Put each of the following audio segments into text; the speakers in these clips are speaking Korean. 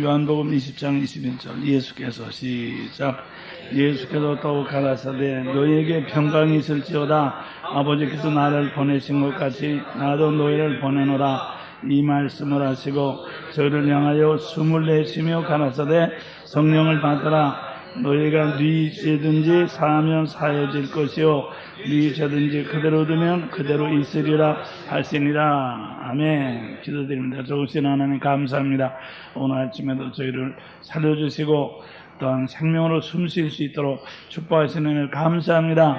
요한복음 20장 21절 예수께서 시작. 예수께서 더욱 가라사대 너희에게 평강이 있을지어다. 아버지께서 나를 보내신 것 같이 나도 너희를 보내노라. 이 말씀을 하시고 저를 향하여 숨을 내쉬며 가라사대 성령을 받으라 너희가 네 죄든지 사하면 사해질 것이요. 네 죄든지 그대로 두면 그대로 있으리라 할지니라. 아멘. 기도드립니다. 좋으신 하나님 감사합니다. 오늘 아침에도 저희를 살려주시고 또한 생명으로 숨 쉴 수 있도록 축복하시는 을 감사합니다.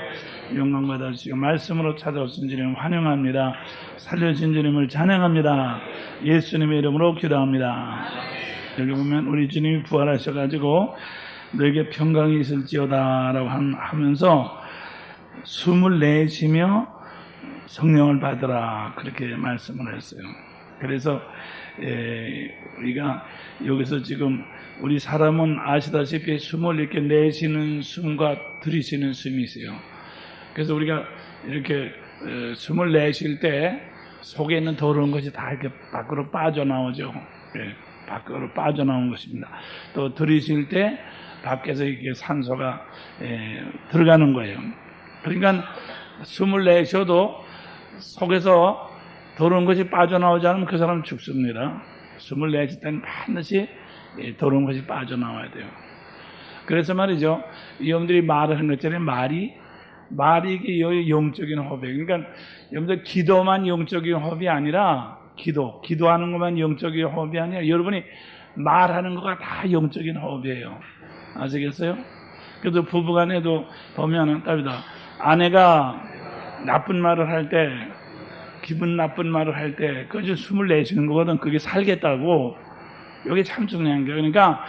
영광 받아주시고 말씀으로 찾아오신 주님 환영합니다. 살려주신 주님을 찬양합니다. 예수님의 이름으로 기도합니다. 여기 보면 우리 주님이 부활하셔가지고 너에게 평강이 있을지어다라고 함- 하면서 숨을 내쉬며 성령을 받으라 그렇게 말씀을 했어요. 그래서 에, 우리가 여기서 지금 우리 사람은 아시다시피 숨을 이렇게 내쉬는 숨과 들이쉬는 숨이 있어요. 그래서 우리가 이렇게 에, 숨을 내쉴 때 속에 있는 더러운 것이 다 이렇게 밖으로 빠져나오죠. 예, 밖으로 빠져나온 것입니다. 또 들이쉴 때 밖에서 이게 산소가 에, 들어가는 거예요. 그러니까 숨을 내쉬어도 속에서 더러운 것이 빠져나오지 않으면 그 사람은 죽습니다. 숨을 내쉴 때는 반드시 예, 더러운 것이 빠져나와야 돼요. 그래서 말이죠. 여러분들이 말하는 것처럼 말이 말이 이게 여- 영적인 호흡이에요. 그러니까 여러분들 기도만 영적인 호흡이 아니라 기도, 기도하는 것만 영적인 호흡이 아니라 여러분이 말하는 거가 다 영적인 호흡이에요. 아시겠어요? 그래도 부부간에도 보면은 답이다. 아내가 나쁜 말을 할 때, 기분 나쁜 말을 할 때, 그저 숨을 내쉬는 거거든. 그게 살겠다고. 이게 참 중요한 거예요. 그러니까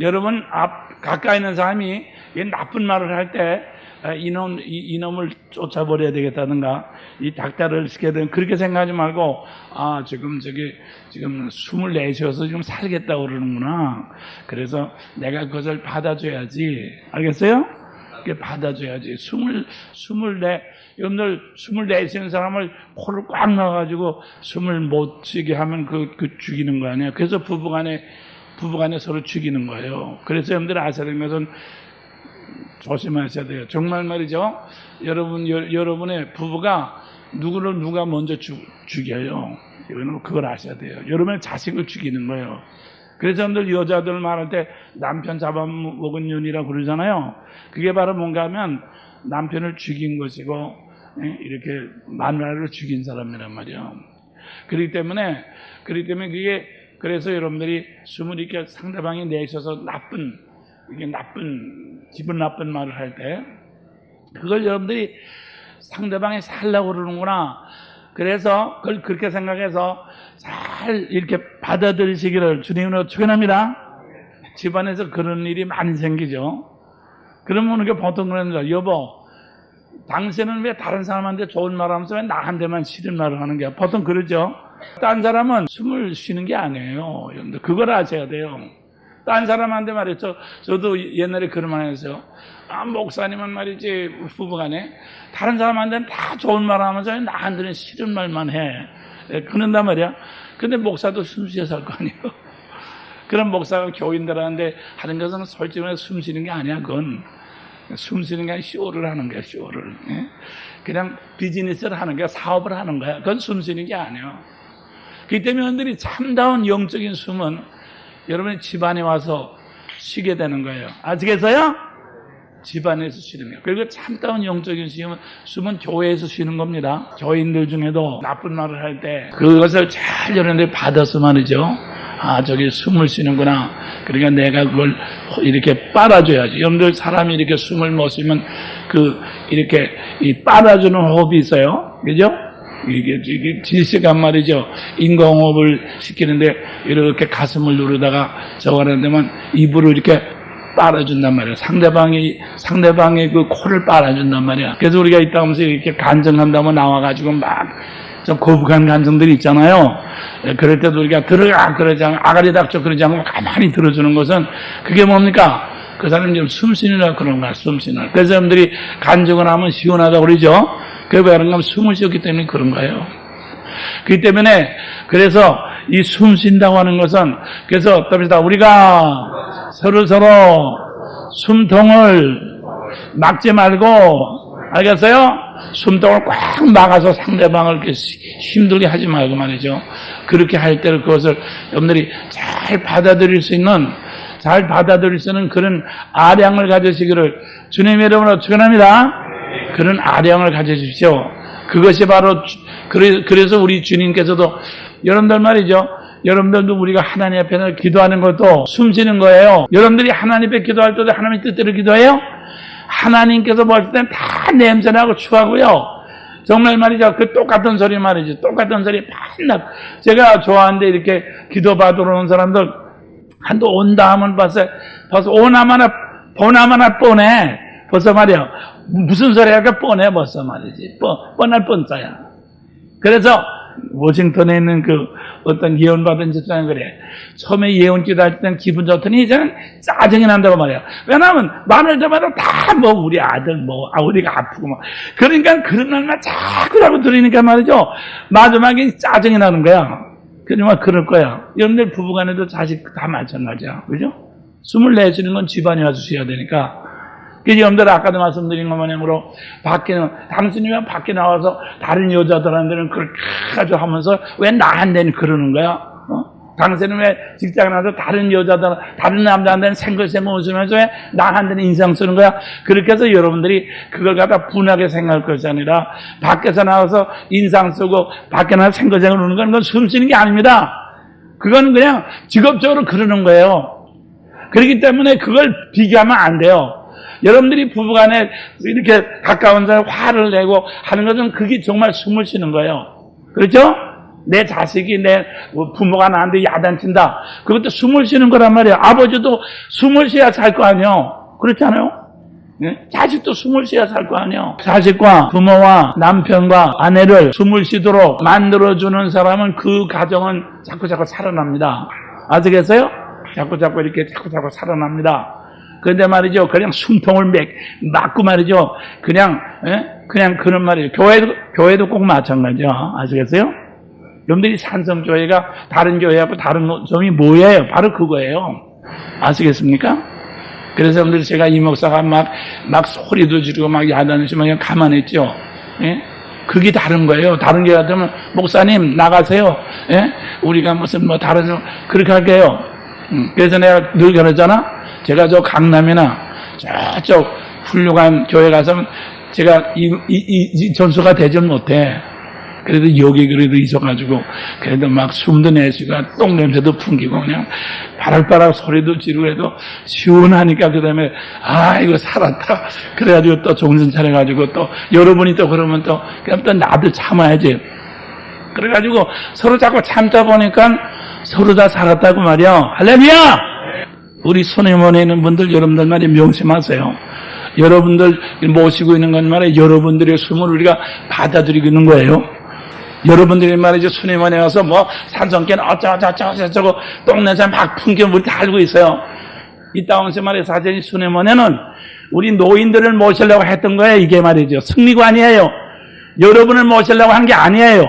여러분 앞 가까이 있는 사람이 얘 나쁜 말을 할때 아, 이놈 이, 이놈을 쫓아버려야 되겠다든가 이 닥달을 시켜야 되는 그렇게 생각하지 말고 아 지금 저기 지금 숨을 내쉬어서 지금 살겠다고 그러는구나. 그래서 내가 그것을 받아줘야지. 알겠어요? 그게 받아줘야지. 숨을 숨을 내 여러분들 숨을 내쉬는 사람을 코를 꽉 넣어가지고 숨을 못 쉬게 하면 그, 그 죽이는 거 아니에요. 그래서 부부간에 부부간에 서로 죽이는 거예요. 그래서 여러분들 되는 것은 조심하셔야 돼요. 정말 말이죠. 여러분 여, 여러분의 부부가 누구를 누가 먼저 죽, 죽여요. 이거는 그걸 아셔야 돼요. 여러분의 자식을 죽이는 거예요. 그래서 여러분들 여자들 말할 때 남편 잡아먹은 년이라고 그러잖아요. 그게 바로 뭔가 하면 남편을 죽인 것이고 예, 이렇게 마누라를 죽인 사람이란 말이에요. 그렇기 때문에 그렇기 때문에 그게 그래서 여러분들이 숨을 이렇게 상대방이 내쉬어서 나쁜 이게 나쁜 기분 나쁜 말을 할 때 그걸 여러분들이 상대방이 살라고 그러는구나. 그래서 그걸 그렇게 생각해서 잘 이렇게 받아들이시기를 주님으로 축원합니다. 집안에서 그런 일이 많이 생기죠. 그러면 이게 보통 그러는. 여보, 당신은 왜 다른 사람한테 좋은 말 하면서 왜 나한테만 싫은 말을 하는 거야? 보통 그러죠. 딴 사람은 숨을 쉬는 게 아니에요. 그걸 아셔야 돼요. 딴 사람한테 말이죠. 저도 옛날에 그런 말 했어요. 아, 목사님은 말이지, 부부간에. 다른 사람한테는 다 좋은 말 하면서 왜 나한테는 싫은 말만 해. 예, 그런단 말이야. 근데 목사도 숨 쉬어서 할거 아니에요. 그런 목사가 교인들한테 하는 것은 솔직히 숨 쉬는 게 아니야, 그건. 숨 쉬는 게 아니라 쇼를 하는 거야, 쇼를. 예? 그냥 비즈니스를 하는 거야, 사업을 하는 거야. 그건 숨 쉬는 게 아니에요. 그렇기 때문에 여러분들이 참다운 영적인 숨은 여러분의 집안에 와서 쉬게 되는 거예요. 아시겠어요? 집안에서 쉬는 거예요. 그리고 참다운 영적인 숨은, 숨은 교회에서 쉬는 겁니다. 교인들 중에도 나쁜 말을 할 때 그것을 잘 여러분들이 받아서 말이죠. 아, 저기 숨을 쉬는구나. 그러니까 내가 그걸 이렇게 빨아줘야지. 여러분들 사람이 이렇게 숨을 못 쉬면 그, 이렇게 이 빨아주는 호흡이 있어요. 그죠? 이게, 이게 질식한 말이죠. 인공호흡을 시키는데 이렇게 가슴을 누르다가 저거 하는 데만 입으로 이렇게 빨아준단 말이야. 상대방이, 상대방의 그 코를 빨아준단 말이야. 그래서 우리가 이따 하면서 이렇게 간증한다면 나와가지고 막 좀 거북한 간증들이 있잖아요. 예, 그럴 때도 우리가 들어가 그러지 않고 아가리 닥쳐 그러지 않고 가만히 들어주는 것은 그게 뭡니까? 그 사람이 좀 숨쉬느라 그런 거야, 숨쉬느라. 그래서 사람들이 간증을 하면 시원하다고 그러죠? 그런가 하면 숨을 쉬었기 때문에 그런 거예요. 그렇기 때문에 그래서 이 숨 쉰다고 하는 것은 그래서 봅시다. 우리가 서로 서로 숨통을 막지 말고 알겠어요? 숨통을 꽉 막아서 상대방을 이렇게 힘들게 하지 말고 말이죠. 그렇게 할 때는 그것을 여러분들이 잘 받아들일 수 있는 잘 받아들일 수 있는 그런 아량을 가지시기를 주님의 이름으로 축원합니다. 그런 아량을 가져주십시오. 그것이 바로 그래서 우리 주님께서도 여러분들 말이죠. 여러분들도 우리가 하나님 앞에서 기도하는 것도 숨 쉬는 거예요. 여러분들이 하나님 앞에 기도할 때도 하나님 뜻대로 기도해요? 하나님께서 볼 때는 다 냄새나고 추하고요. 정말 말이죠. 그 똑같은 소리 말이죠. 똑같은 소리 맨날. 제가 좋아하는데 이렇게 기도 받으러 오는 사람들 한도 온다 하면 벌써, 벌써 오나마나, 보나마나 뻔해. 벌써 말이야. 무슨 소리 할까 뻔해 벌써 말이지. 뻔, 뻔할 뻔자야. 그래서 워싱턴에 있는 그 어떤 예언받은 집사님 그래. 처음에 예언 기도할 때는 기분 좋더니 이제는 짜증이 난다고 말이야. 왜냐하면 말을 저마다 다 뭐 우리 아들 뭐 아, 우리가 아프고 막 그러니까 그런 말만 자꾸라고 들으니까 말이죠. 마지막에 짜증이 나는 거야. 그러면 그럴 거야. 여러분들 부부간에도 자식 다 마찬가지야. 그죠? 숨을 내쉬는 건 집안에 와서 쉬어야 되니까. 그래서 여러분들 아까도 말씀드린 것 마냥으로 밖에는 당신이면 밖에 나와서 다른 여자들한테는 그렇게 가지고 하면서 왜 나한테는 그러는 거야? 어? 당신은 왜 직장에 나와서 다른 여자들, 다른 남자한테는 생글생글 웃으면서 왜 나한테는 인상 쓰는 거야? 그렇게 해서 여러분들이 그걸 갖다 분하게 생각할 것이 아니라 밖에서 나와서 인상 쓰고 밖에 나와서 생글생글 우는 건 그건 숨 쉬는 게 아닙니다. 그건 그냥 직업적으로 그러는 거예요. 그렇기 때문에 그걸 비교하면 안 돼요. 여러분들이 부부간에 이렇게 가까운 사람 화를 내고 하는 것은 그게 정말 숨을 쉬는 거예요. 그렇죠? 내 자식이 내 부모가 나한테 야단친다. 그것도 숨을 쉬는 거란 말이에요. 아버지도 숨을 쉬어야 살 거 아니에요. 그렇잖아요? 예? 자식도 숨을 쉬어야 살 거 아니에요. 자식과 부모와 남편과 아내를 숨을 쉬도록 만들어주는 사람은 그 가정은 자꾸 자꾸 살아납니다. 아시겠어요? 자꾸 자꾸 이렇게 자꾸 자꾸 살아납니다. 그런데 말이죠. 그냥 숨통을 맥, 막고 말이죠. 그냥, 예? 그냥 그런 말이에요. 교회도, 교회도 꼭 마찬가지죠. 아시겠어요? 여러분들이 산성교회가 다른 교회하고 다른 점이 뭐예요? 바로 그거예요. 아시겠습니까? 그래서 여러분들 제가 이 목사가 막, 막 소리도 지르고 막 야단치면 그냥 가만히 있죠. 예? 그게 다른 거예요. 다른 교회 같으면, 목사님, 나가세요. 예? 우리가 무슨 뭐 다른, 그렇게 할게요. 음, 그래서 내가 늘 그러잖아. 제가 저 강남이나 저쪽 훌륭한 교회 가서 제가 이, 이, 이, 이 전수가 되지 못해. 그래도 여기 그래도 있어가지고 그래도 막 숨도 내쉬고 똥 냄새도 풍기고 그냥 바락바락 소리도 지르고 해도 시원하니까 그 다음에 아 이거 살았다. 그래가지고 또 정신 차려가지고 또 여러분이 또 그러면 또 그럼 또 나도 참아야지. 그래가지고 서로 자꾸 참다 보니까 서로 다 살았다고 말이야. 할렐루야 우리 손해원에 있는 분들 여러분들 말이 명심하세요 여러분들 모시고 있는 건 말이에요 여러분들의 숨을 우리가 받아들이고 있는 거예요 여러분들이 말이죠. 수님원에 와서 뭐 산성께는 어쩌고저쩌고 똥냄새 막 풍겨 우리 다 알고 있어요. 이따 온세 말이에요. 사전이 수님원에는 우리 노인들을 모시려고 했던 거예요. 이게 말이죠. 승리관이에요. 여러분을 모시려고 한 게 아니에요.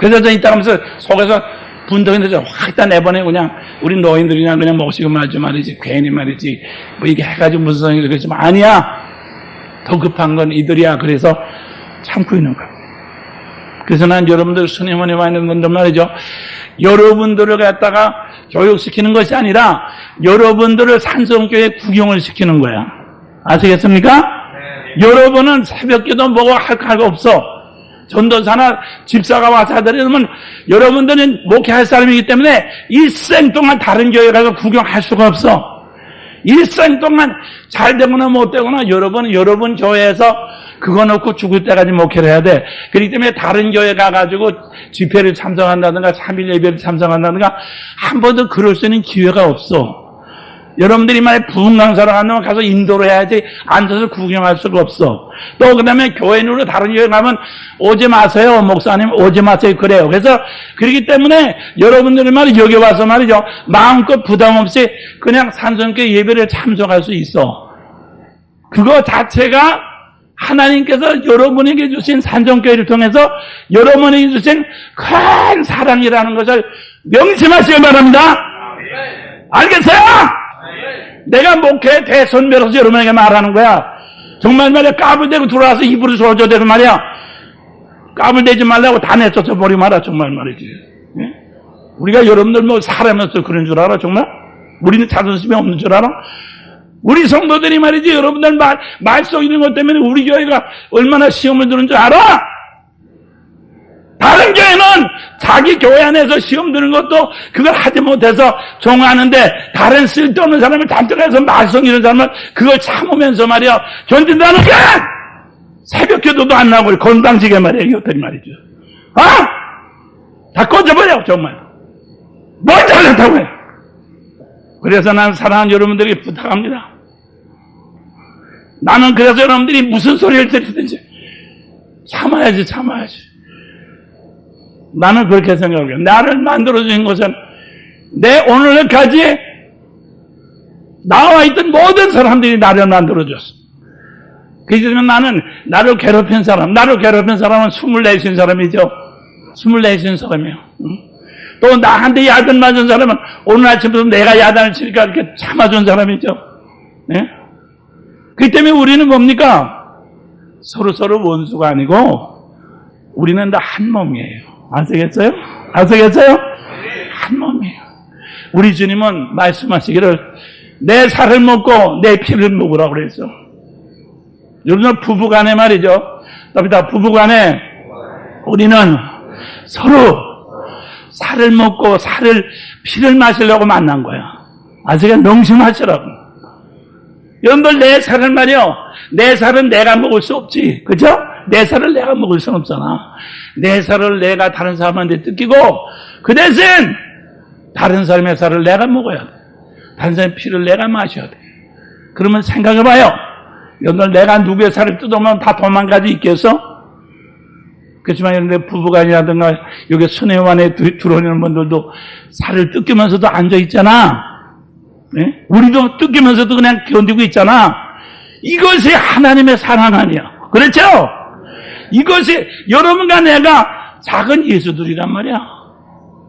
그래서 저 이따 하면서 속에서 분덕인데 확다 내보내고 그냥 우리 노인들이나 그냥 모시고 말지 말이지. 괜히 말이지. 뭐 이게 해가지고 무슨 소리 그러지만 아니야. 더 급한 건 이들이야. 그래서 참고 있는 거야. 그래서 난 여러분들 수님원에 와 있는 분들 말이죠. 여러분들을 갖다가 교육시키는 것이 아니라 여러분들을 산성교회 구경을 시키는 거야. 아시겠습니까? 여러분은 새벽기도 뭐고 할 거 없어. 전도사나 집사가 와서 하더라면 여러분들은 목회할 사람이기 때문에 일생 동안 다른 교회 가서 구경할 수가 없어. 일생 동안 잘 되거나 못 되거나 여러분은 여러분 교회에서 그거 놓고 죽을 때까지 목회를 해야 돼. 그렇기 때문에 다른 교회 가가지고 집회를 참석한다든가 3일 예배를 참석한다든가 한 번도 그럴 수 있는 기회가 없어. 여러분들이 만약 부흥 강사를 하면 가서 인도를 해야지 앉아서 구경할 수가 없어. 또 그다음에 교회 누로 다른 교회 가면 오지 마세요. 목사님 오지 마세요. 그래요. 그래서 그렇기 때문에 여러분들이 말이 여기 와서 말이죠. 마음껏 부담 없이 그냥 산성교 예배를 참석할 수 있어. 그거 자체가 하나님께서 여러분에게 주신 산정교회를 통해서 여러분에게 주신 큰 사랑이라는 것을 명심하시기 바랍니다. 알겠어요? 내가 목회 대선배로서 여러분에게 말하는 거야. 정말 말이야 까불대고 들어와서 입으로 소저대로 말이야. 까불대지 말라고 다 내쫓아 버리 마라 정말 말이지. 예? 우리가 여러분들 뭐 사람이어서 그런 줄 알아 정말? 우리는 자존심이 없는 줄 알아? 우리 성도들이 말이지 여러분들 말, 말 속 있는 것 때문에 우리 교회가 얼마나 시험을 드는 줄 알아? 다른 교회는 자기 교회 안에서 시험 드는 것도 그걸 하지 못해서 종하는데 다른 쓸데없는 사람을 단정해서 말썽 이런 사람은 그걸 참으면서 말이야. 견딘다는 게 새벽 기도도 안 나오고 건방지게 말이야. 이것들이 말이죠 어? 다 꺼져버려 정말. 뭘 잘났다고 해? 그래서 나는 사랑하는 여러분들에게 부탁합니다. 나는 그래서 여러분들이 무슨 소리를 들으든지 참아야지 참아야지 나는 그렇게 생각해요. 나를 만들어주신 것은 내 오늘까지 나와 있던 모든 사람들이 나를 만들어줬어. 그렇지만 나는 나를 괴롭힌 사람, 나를 괴롭힌 사람은 24신 사람이죠. 24신 사람이에요. 응? 또 나한테 야단 맞은 사람은 오늘 아침부터 내가 야단을 치니까 이렇게 참아준 사람이죠. 네? 그 때문에 우리는 뭡니까? 서로 서로 원수가 아니고 우리는 다 한 몸이에요. 아시겠어요? 아시겠어요? 한 몸이에요. 우리 주님은 말씀하시기를 내 살을 먹고 내 피를 먹으라고 그랬어. 여러분 부부간에 말이죠. 답니다. 부부간에 우리는 서로 살을 먹고 살을 피를 마시려고 만난 거야. 아시겠 명심하시라고. 여러분들 내 살을 말이요. 내 살은 내가 먹을 수 없지. 그죠? 내 살을 내가 먹을 수는 없잖아. 내 살을 내가 다른 사람한테 뜯기고 그 대신 다른 사람의 살을 내가 먹어야 돼. 다른 사람의 피를 내가 마셔야 돼. 그러면 생각해봐요. 여러분 내가 누구의 살을 뜯으면 다 도망가지 있겠어? 그렇지만 여러분들 부부간이라든가 여기 순회원에 들어오는 분들도 살을 뜯기면서도 앉아있잖아. 네? 우리도 뜯기면서도 그냥 견디고 있잖아. 이것이 하나님의 사랑 아니야. 그렇죠? 이것이 여러분과 내가 작은 예수들이란 말이야.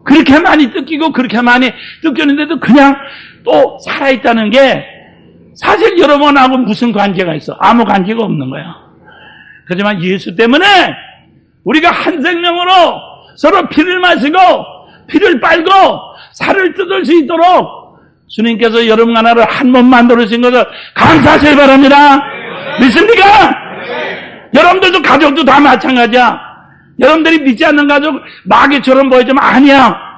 그렇게 많이 뜯기고 그렇게 많이 뜯겼는데도 그냥 또 살아있다는 게 사실 여러분하고 무슨 관계가 있어? 아무 관계가 없는 거야. 하지만 예수 때문에 우리가 한 생명으로 서로 피를 마시고 피를 빨고 살을 뜯을 수 있도록 주님께서 여러분과 나를 한 몸 만들어주신 것을 감사하시기 바랍니다. 믿습니까? 여러분들도 가족도 다 마찬가지야. 여러분들이 믿지 않는 가족 마귀처럼 보이지만 아니야.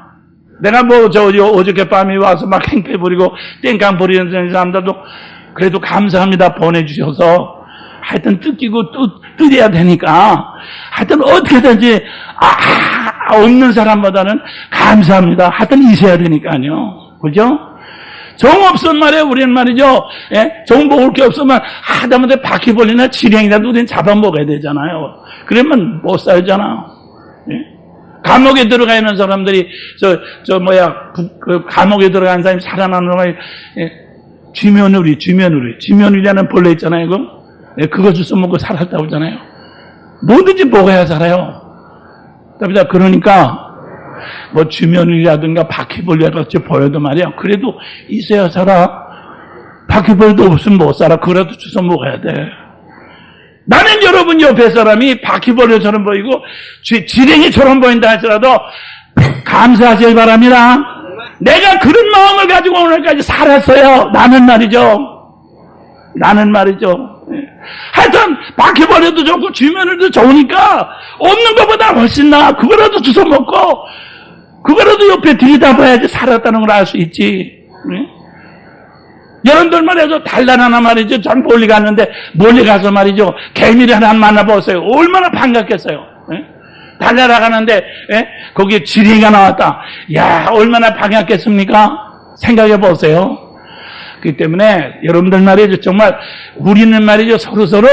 내가 뭐 저 어저께 밤에 와서 막 행패 부리고 땡깡 부리는 사람들도 그래도 감사합니다 보내주셔서 하여튼 뜯기고 뜯, 뜯어야 되니까 하여튼 어떻게든지 아, 없는 사람보다는 감사합니다. 하여튼 있어야 되니까요. 그죠? 정 없으면 말이에요. 우리는 말이죠. 예? 정 먹을 게 없으면 하다못해 바퀴벌레나 지렁이라도 우리는 잡아먹어야 되잖아요. 그러면 못 살잖아. 예? 감옥에 들어가 있는 사람들이 저, 저 뭐야 부, 그 감옥에 들어간 사람이 살아나는 거야. 예? 쥐며느리, 쥐며느리, 쥐며느리라는 벌레 있잖아요. 그거 예? 그거 주워 먹고 살았다고 하잖아요. 뭐든지 먹어야 살아요. 그러니까 뭐 주면이라든가 바퀴벌레 같이 보여도 말이야. 그래도 있어야 살아. 바퀴벌도 없으면 못 살아. 그래도 주워 먹어야 돼. 나는 여러분 옆에 사람이 바퀴벌레처럼 보이고 지, 지렁이처럼 보인다 할지라도 감사하길 바랍니다. 내가 그런 마음을 가지고 오늘까지 살았어요. 나는 말이죠. 나는 말이죠. 하여튼 바퀴벌레도 좋고 주면을도 좋으니까 없는 것보다 훨씬 나아. 그거라도 주워 먹고 그거라도 옆에 들여다봐야지 살았다는 걸 알 수 있지. 네? 여러분들 말이죠. 달란 하나 말이죠. 전 멀리 갔는데 멀리 가서 말이죠. 개미를 하나 만나보세요. 얼마나 반갑겠어요. 네? 달려라 가는데 예? 거기에 지렁이가 나왔다. 야 얼마나 반갑겠습니까? 생각해 보세요. 그렇기 때문에 여러분들 말이죠. 정말 우리는 말이죠. 서로 서로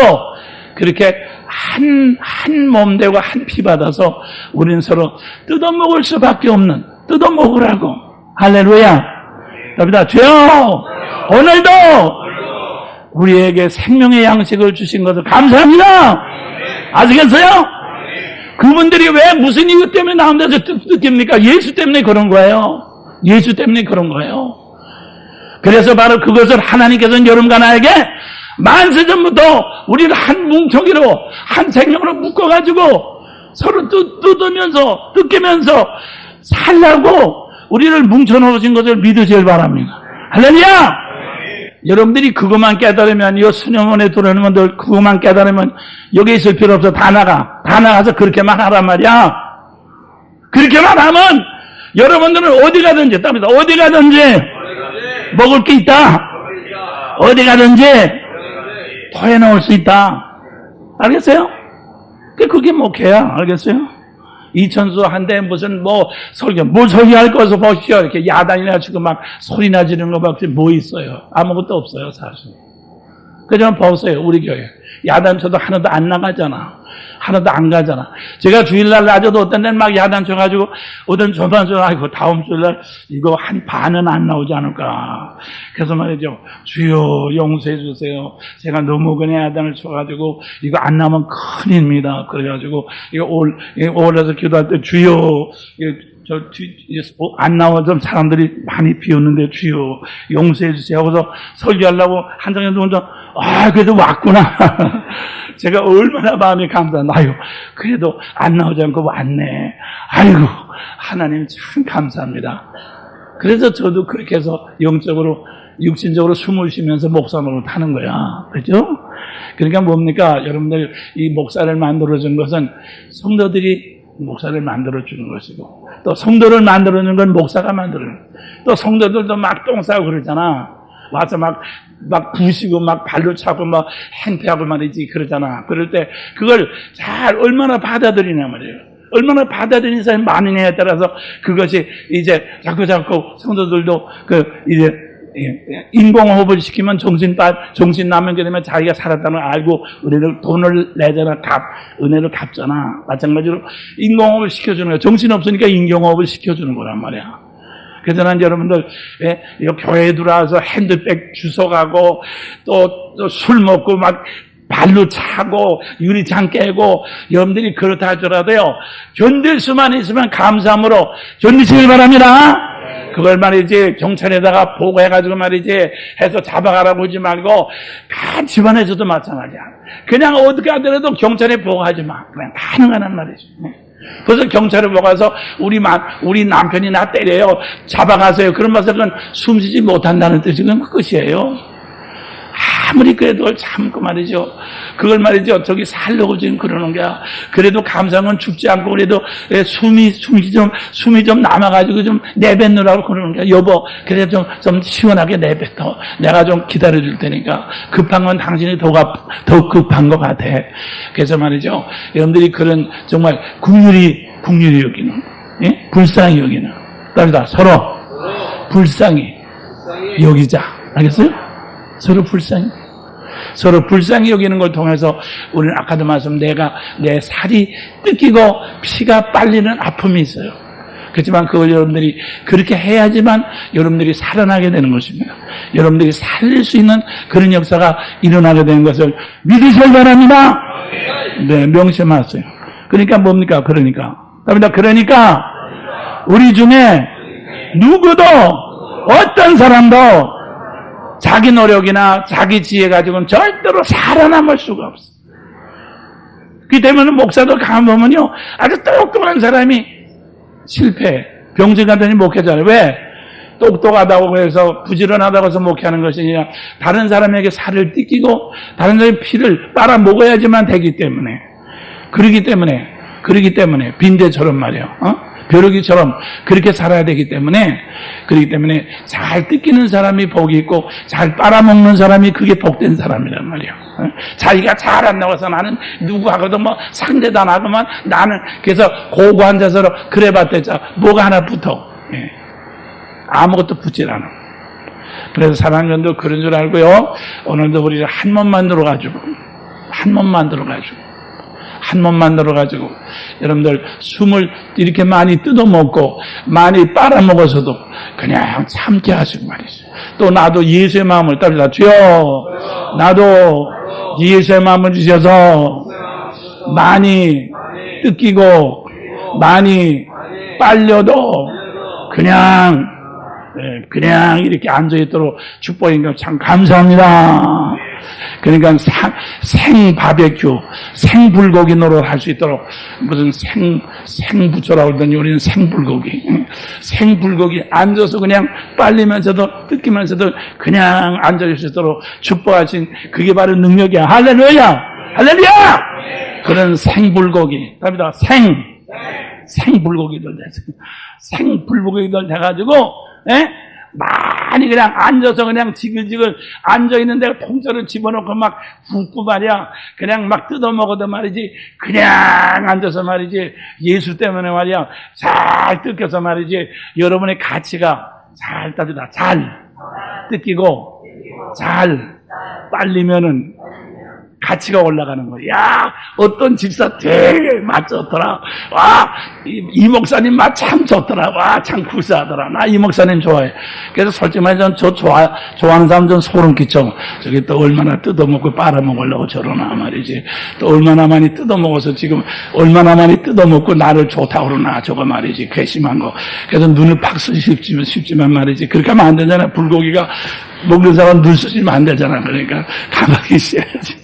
그렇게 한, 한 몸 되고 한 피 받아서 우리는 서로 뜯어먹을 수밖에 없는, 뜯어먹으라고. 할렐루야. 갑니다. 주여! 오늘도 우리에게 생명의 양식을 주신 것을 감사합니다. 아시겠어요? 그분들이 왜 무슨 이유 때문에 나온 데서 느낍니까? 예수 때문에 그런 거예요. 예수 때문에 그런 거예요. 그래서 바로 그것을 하나님께서는 여러분과 나에게 만세 전부터 우리를 한 뭉텅이로 한 생명으로 묶어가지고 서로 뜯, 뜯으면서 뜯기면서 살라고 우리를 뭉쳐놓으신 것을 믿으시길 바랍니다. 할렐루야! 여러분들이 그것만 깨달으면 이 수녀원에 들어오는 분들 그것만 깨달으면 여기 있을 필요 없어. 다 나가. 다 나가서 그렇게만 하란 말이야. 그렇게만 하면 여러분들은 어디 가든지 답니다 어디 가든지 먹을 게 있다. 어디 가든지 토해놓을 수 있다. 알겠어요? 그 그게 목회야. 알겠어요? 이천수 한데 무슨 뭐 설교 뭘 설교할 거서 보십시오. 이렇게 야단이나 지금 막 소리나 지르는 거밖에 뭐 있어요? 아무것도 없어요 사실. 그저 보세요 우리 교회 야단 쳐도 하나도 안 나가잖아. 하나도 안 가잖아. 제가 주일날 낮에도 어떤 데는 막 야단 쳐가지고 어떤 전반전 아이고 다음 주일날 이거 한 반은 안 나오지 않을까. 그래서 말이죠. 주여 용서해 주세요. 제가 너무 그냥 야단을 쳐가지고 이거 안 나오면 큰일입니다. 그래가지고 이거 올 올라서 기도할 때 주여 저, 어, 안 나와서 사람들이 많이 비었는데 주여 용서해 주세요. 그래서 설교하려고 한 장에 혼자 아 그래도 왔구나. 제가 얼마나 마음이 감사나요. 그래도 안 나오지 않고 왔네. 아이고 하나님 참 감사합니다. 그래서 저도 그렇게 해서 영적으로 육신적으로 숨을 쉬면서 목사 노릇 하는 거야. 그죠? 그러니까 뭡니까? 여러분들 이 목사를 만들어준 것은 성도들이 목사를 만들어주는 것이고 또 성도를 만들어주는 건 목사가 만들어요. 또 성도들도 막 똥 싸고 그러잖아. 와서 막, 막 부시고 막 발로 차고 막 행패하고 말이지 그러잖아. 그럴 때 그걸 잘 얼마나 받아들이냐 말이에요. 얼마나 받아들이는 사람이 많으냐에 따라서 그것이 이제 자꾸 자꾸 성도들도 그 이제 예, 인공호흡을 시키면 정신 빠, 정신 나면게 되면 자기가 살았다는 걸 알고 은혜를 돈을 내잖아, 갚, 은혜를 갚잖아. 마찬가지로 인공호흡을 시켜주는 거야. 정신 없으니까 인공호흡을 시켜주는 거란 말이야. 그래서 난 여러분들, 예, 이 교회에 들어와서 핸드백 주워가고, 또, 또술 먹고 막, 발로 차고, 유리창 깨고, 여러분들이 그렇다 하더라도요, 견딜 수만 있으면 감사함으로 견디시길 바랍니다. 그걸 말이지 경찰에다가 보고해가지고 말이지 해서 잡아가라고 하지 말고 다 집안에서도 마찬가지야. 그냥 어떻게 하더라도 경찰에 보고하지 마. 그냥 가능하단 말이지. 그래서 경찰에 보고서 우리 마, 우리 남편이 나 때려요. 잡아가세요. 그러면서 그건 숨쉬지 못한다는 뜻이 그건 끝이에요. 아무리 그래도 참고 말이죠. 그걸 말이죠. 저기 살려고 지금 그러는 거야. 그래도 감상은 죽지 않고 그래도 예, 숨이, 숨이 좀, 숨이 좀 남아가지고 좀 내뱉느라고 그러는 거야. 여보, 그래 좀, 좀 시원하게 내뱉어. 내가 좀 기다려줄 테니까. 급한 건 당신이 더, 급- 더 급한 것 같아. 그래서 말이죠. 여러분들이 그런 정말 국률이, 국률이 여기는, 예? 불쌍히 여기는. 따르다 서로 불쌍히 여기자. 알겠어요? 서로 불쌍히. 서로 불쌍히 여기는 걸 통해서 우리는 아까도 말씀 내가 내 살이 뜯기고 피가 빨리는 아픔이 있어요. 그렇지만 그걸 여러분들이 그렇게 해야지만 여러분들이 살아나게 되는 것입니다. 여러분들이 살릴 수 있는 그런 역사가 일어나게 되는 것을 믿으실 바랍니다. 네, 명심하세요. 그러니까 뭡니까? 그러니까. 답니다. 그러니까 우리 중에 누구도 어떤 사람도 자기 노력이나 자기 지혜 가지고는 절대로 살아남을 수가 없어. 그 때문에 목사도 가보면요, 아주 똑똑한 사람이 실패, 병증 가더니 목회잖아요. 왜? 똑똑하다고 해서 부지런하다고 해서 목회하는 것이 아니라 다른 사람에게 살을 뜯기고 다른 사람의 피를 빨아 먹어야지만 되기 때문에 그러기 때문에 그러기 때문에 빈대처럼 말이에요. 어? 벼룩이처럼 그렇게 살아야 되기 때문에 그렇기 때문에 잘 뜯기는 사람이 복이 있고 잘 빨아먹는 사람이 그게 복된 사람이란. 어? 자기가 잘 안 나와서 나는 누구하고도 뭐 상대도 안 하고만 나는 그래서 고고 앉아서 그래봤자 뭐가 하나 붙어. 예. 아무것도 붙질 않아. 그래서 사랑견도 그런 줄 알고요. 오늘도 우리를 한 몸 만 들어가지고 한 몸 만 들어가지고 한 몸 만들어가지고 여러분들 숨을 이렇게 많이 뜯어먹고 많이 빨아먹어서도 그냥 참게 하시고 말이죠. 또 나도 예수의 마음을 따르다 주여 나도 예수의 마음을 주셔서 많이 뜯기고 많이 빨려도 그냥 예, 그냥 이렇게 앉아 있도록 축복인 참 감사합니다. 그러니까 상- 생 바베큐, 생 불고기 노릇 할 수 있도록 무슨 생 생부처라고 그러더니 우리는 생불고기, 생불고기 앉아서 그냥 빨리면서도 뜯기면서도 그냥 앉아 있을 수 있도록 축복하신 그게 바로 능력이야. 할렐루야, 할렐루야. 그런 생불고기, 답니다. 생 생불고기들 돼서 생불고기들 돼가지고 예? 많이 그냥 앉아서 그냥 지글지글 앉아 있는데 통째로 집어넣고 막 붓고 말이야. 그냥 막 뜯어 먹어도 말이지. 그냥 앉아서 말이지. 예수 때문에 말이야. 잘 뜯겨서 말이지. 여러분의 가치가 잘 따지다 잘 뜯기고 잘 빨리면은 가치가 올라가는 거야. 야, 어떤 집사 되게 맛 좋더라. 와, 이, 이 목사님 맛 참 좋더라. 와, 참 구수하더라. 나 이 목사님 좋아해. 그래서 솔직히 말해서 저 좋아, 좋아하는 사람 좀 소름 끼쳐. 저기 또 얼마나 뜯어먹고 빨아먹으려고 저러나 말이지. 또 얼마나 많이 뜯어먹어서 지금 얼마나 많이 뜯어먹고 나를 좋다고 그러나 저거 말이지. 괘씸한 거. 그래서 눈을 팍 쓰기 쉽지만, 쉽지만 말이지. 그렇게 하면 안 되잖아. 불고기가 먹는 사람 눈 쓰시면 안 되잖아. 그러니까 가만히 있어야지.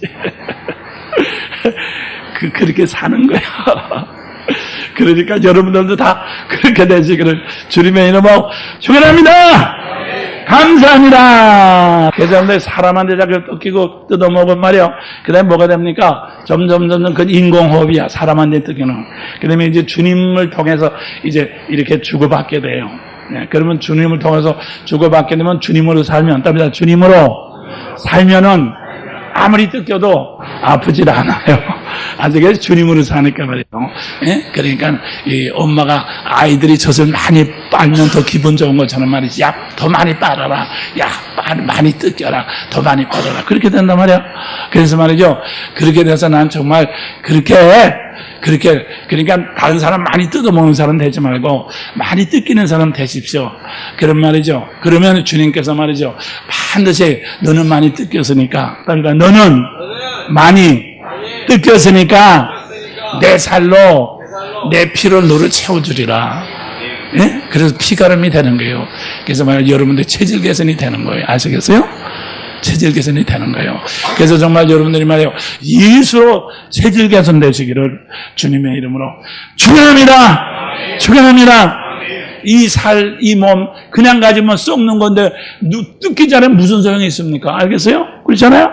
그, 그렇게 사는 거야. 그러니까 여러분들도 다 그렇게 되시기를 주님의 이름으로 축원합니다. 감사합니다. 그래서 사람한테 자꾸 뜯기고 뜯어먹은 말이요. 그 다음에 뭐가 됩니까? 점점, 점점 그 인공호흡이야. 사람한테 뜯기는. 그 다음에 이제 주님을 통해서 이제 이렇게 주고받게 돼요. 네, 그러면 주님을 통해서 주고받게 되면 주님으로 살면, 답니다. 주님으로 살면은 아무리 뜯겨도 아프질 않아요. 아직까지 주님으로 사니까 말이에요. 예? 그러니까 이 엄마가 아이들이 젖을 많이 빨면 더 기분 좋은 것처럼 말이지. 야, 더 많이 빨아라. 야, 빨- 많이 뜯겨라. 더 많이 빨아라. 그렇게 된단 말이야. 그래서 말이죠. 그렇게 돼서 난 정말 그렇게 그렇게 그러니까 다른 사람 많이 뜯어먹는 사람 되지 말고 많이 뜯기는 사람 되십시오. 그런 말이죠. 그러면 주님께서 말이죠. 반드시 너는 많이 뜯겼으니까 그러니까 너는 많이 뜯겼으니까 내 살로 내 피로 너를 채워주리라. 예? 그래서 피가름이 되는 거예요. 그래서 말이죠. 여러분들 체질 개선이 되는 거예요. 아시겠어요? 체질 개선이 되는 거예요. 그래서 정말 여러분들이 말이에요. 예수로 체질 개선 되시기를 주님의 이름으로 축원합니다. 축원합니다. 이 살, 이 몸 그냥 가지면 썩는 건데 누- 뜯기 전에 무슨 소용이 있습니까? 알겠어요? 그렇잖아요?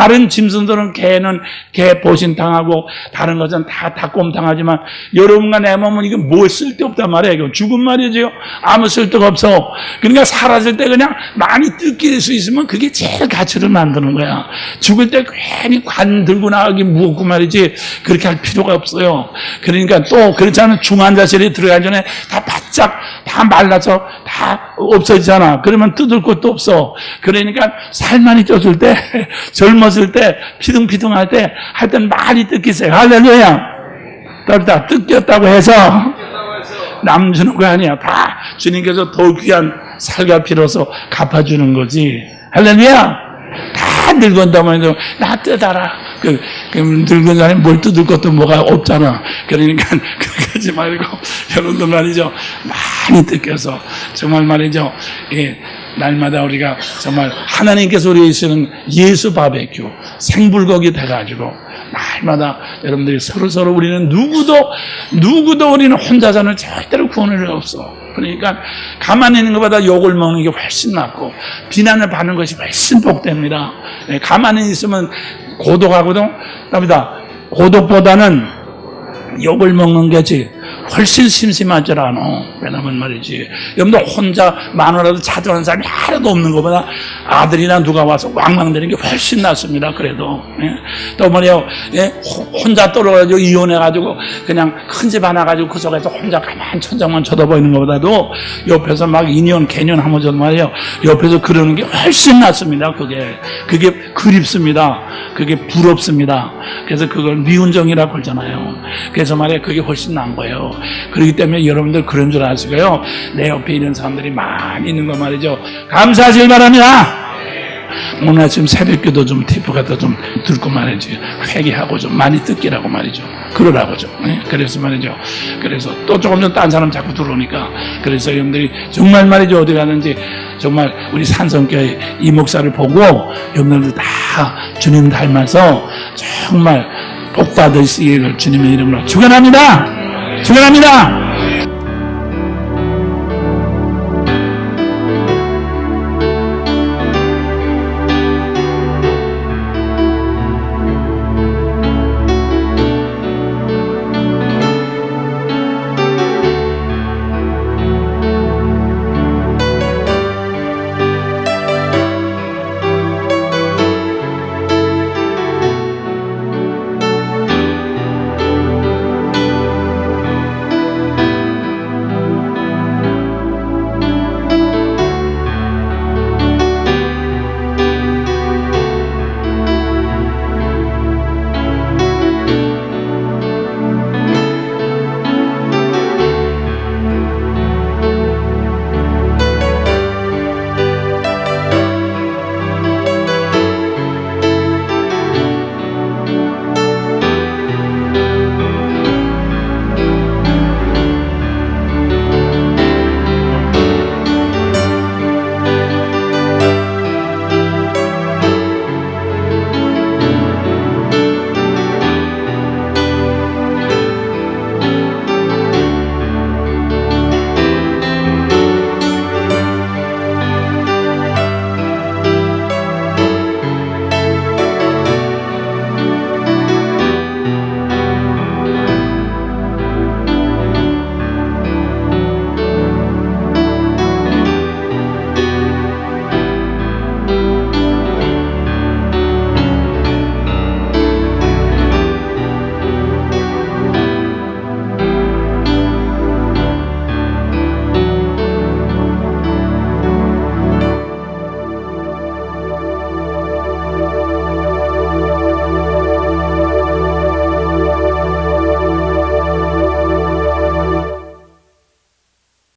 다른 짐승들은 개는 개 보신 당하고 다른 것은 다 닭곰 당하지만 여러분과 내 몸은 이거 뭘 쓸데없단 말이에요. 이거 죽은 말이죠. 아무 쓸데가 없어. 그러니까 사라질 때 그냥 많이 뜯길 수 있으면 그게 제일 가치를 만드는 거야. 죽을 때 괜히 관 들고 나가기 무겁고 말이지 그렇게 할 필요가 없어요. 그러니까 또 그렇지 않은 중환자실에 들어가기 전에 다 바짝 다 말라서 다 없어지잖아. 그러면 뜯을 것도 없어. 그러니까 살만이 쪘을 때, 젊었을 때, 피둥피둥할 때, 하여튼 많이 뜯기세요. 할렐루야. 다 뜯겼다고 해서 남 주는 거 아니야. 다 주님께서 더 귀한 살과 피로서 갚아주는 거지. 할렐루야. 다 늙은다면 나 뜯어라. 그, 그 늙은 사람이 뭘 뜯을 것도 뭐가 없잖아. 그러니까 하지 말고 여러분들 말이죠. 많이 뜯겨서 정말 말이죠. 예, 날마다 우리가 정말 하나님께서 우리에게 주시는 예수 바베큐 생불고기 돼가지고 날마다 여러분들이 서로 서로 우리는 누구도 누구도 우리는 혼자서는 절대로 구원할 일 없어. 그러니까 가만히 있는 것보다 욕을 먹는 게 훨씬 낫고 비난을 받는 것이 훨씬 복됩니다. 예, 가만히 있으면 고독하거든. 답니다. 고독보다는 욕을 먹는 게지 훨씬 심심하지 않아. 왜냐면 말이지. 여러분들 혼자 마누라도 찾아오는 사람이 하나도 없는 것보다 아들이나 누가 와서 왕망대는 게 훨씬 낫습니다. 그래도. 예. 또 말이요. 예? 호- 혼자 떨어가지고 이혼해가지고 그냥 큰 집 하나 가지고 그 속에서 혼자 가만 천장만 쳐다보이는 것보다도 옆에서 막 인연, 개년 하면 전 말이요. 옆에서 그러는 게 훨씬 낫습니다. 그게. 그게 그립습니다. 그게 부럽습니다. 그래서 그걸 미운정이라고 그러잖아요. 그래서 말이에요. 그게 훨씬 나은 거예요. 그렇기 때문에 여러분들 그런 줄 아시고요. 내 옆에 있는 사람들이 많이 있는 거 말이죠. 감사하실 바랍니다. 오늘 아침 새벽기도 좀 테이프 갖다 좀 듣고 말이지 회개하고 좀 많이 듣기라고 말이죠 그러라고 좀 예? 그래서 말이죠 그래서 또 조금 전 딴 사람 자꾸 들어오니까 그래서 여러분들이 정말 말이죠 어디 가는지 정말 우리 산성교회 이 목사를 보고 여러분들도 다 주님 닮아서 정말 복 받으시기를 주님의 이름으로 축원합니다. 축원합니다